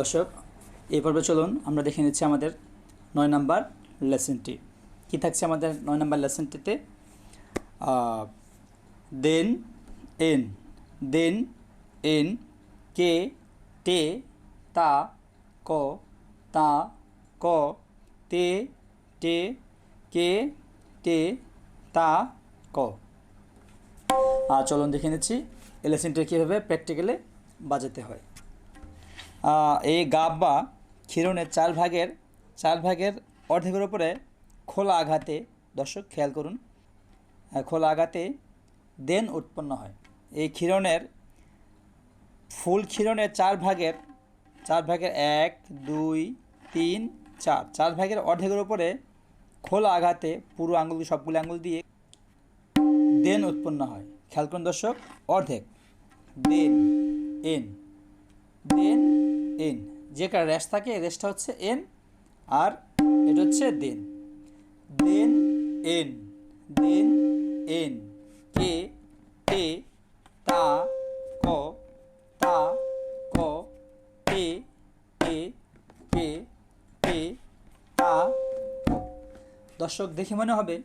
দর্শক, এই পর্বে চলুন, আমরা দেখে নিচ্ছি আমাদের নয় নাম্বার লেসনটি। কী থাকছে আমাদের নয় নাম্বার লেসনটিতে? দেন, এন। দেন, এন, কে টে তা, ক তা, ক, তে টে কে টে তা, ক। আর চলুন দেখে নিচ্ছি, এই লেসনটা কীভাবে প্র্যাকটিক্যালে বাজাতে হয়। এই গাব বা ক্ষীরণের চার ভাগের চার ভাগের অর্ধেকের উপরে খোলা আঘাতে, দর্শক খেয়াল করুন খোলা আঘাতে দেন উৎপন্ন হয়। এই ক্ষীরণের, ফুল ক্ষীরণের চার ভাগের চার ভাগের এক, দুই, তিন, চার চার ভাগের অর্ধেকের উপরে খোলা আঘাতে পুরো আঙুল সবগুলো আঙুল দিয়ে দেন উৎপন্ন হয়। খেয়াল করুন দর্শক, অর্ধেক। দেন, এন। দেন এন। যে কার রেস্ট থাকে রেস্টটা হচ্ছে এন, আর এটা হচ্ছে দেন। দেন এন। দেন এন। কে টে তা, ক তা, ক টে টে কে টে তা দর্শক, দেখে মনে হবে,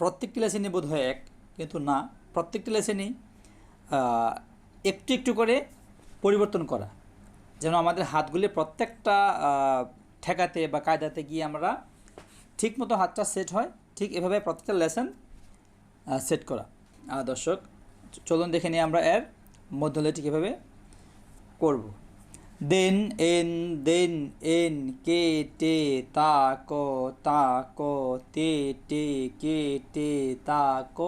প্রত্যেকটি লেসেনই বোধ হয় এক, কিন্তু না, প্রত্যেকটি লেসেনই একটু একটু করে পরিবর্তন করা। যেন আমাদের হাতগুলি প্রত্যেকটা ঠেকাতে বা কায়দাতে গিয়ে আমরা ঠিক মতো হাতটা সেট হয়, ঠিক এভাবে প্রত্যেকটা লেসন সেট করা। দর্শক, চলুন দেখে নিই আমরা এর মধ্যলেটি কীভাবে করব। দেন, এন দেন, এন, কে টে তা, ক তা, ক, তে টে কে টে তা, ক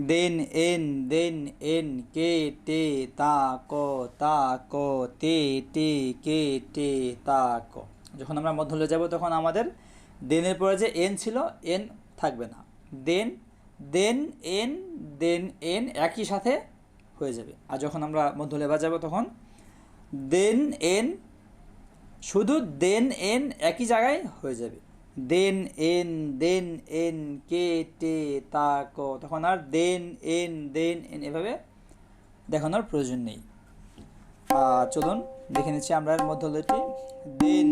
দেন এন দেন এন, কে টে তা, ক তা, ক, তে টে কে টে তা, ক। যখন আমরা মধ্যলে যাব, তখন আমাদের দেনের পরে যে এন ছিল, এন থাকবে না। দেন দেন এন দেন এন একই সাথে হয়ে যাবে। আর যখন আমরা মধ্যলে বাজাবো তখন দেন এন, শুধু দেন এন একই জায়গায় হয়ে যাবে। দেন এন দেন এন, কে টে তা, ক। তখন আর দেন, এন দেন, এন এভাবে দেখানোর প্রয়োজন নেই। চলুন দেখে নিচ্ছি আমরা দেন দেন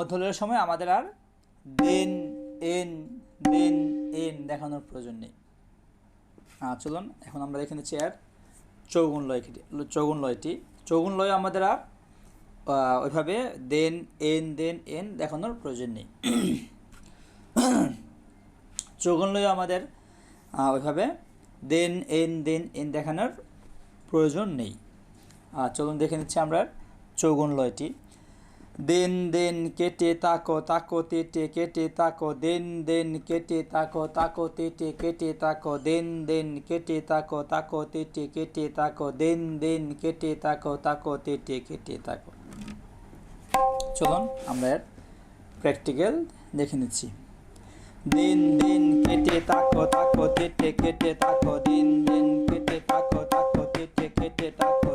মধ্যলয়ের সময় আমাদের আর দেন, এন দেন, এন দেখানোর প্রয়োজন নেই। হ্যাঁ চলুন, এখন আমরা দেখে নিচ্ছি আর চৌগুণ লয়টি চৌগুণ লয়টি। চৌগুণ লয় আমাদের আর ওইভাবে দেন, এন দেন, এন দেখানোর প্রয়োজন নেই। চৌগুণ লয় আমাদের ওইভাবে দেন, এন দেন, এন দেখানোর প্রয়োজন নেই। চলুন দেখে নিচ্ছি আমরা চৌগুণ লয়টি। দেন দেন কেটে তাকো তাকো তেটে কেটে তাকো দেন দেন কেটে তাকো তাকো তেটে কেটে তাকো দেন দেন কেটে তাকো তাকো তেটে কেটে তাকো দেন দেন কেটে তাকো তাকো তেটে কেটে তাকো চলুন আমরা এর প্র্যাকটিক্যাল দেখে নিচ্ছি দিন দিন কেটে তাকো তাকো তেটে কেটে তাকো দিন দিন কেটে তাকো তাকো তেটে কেটে তাকো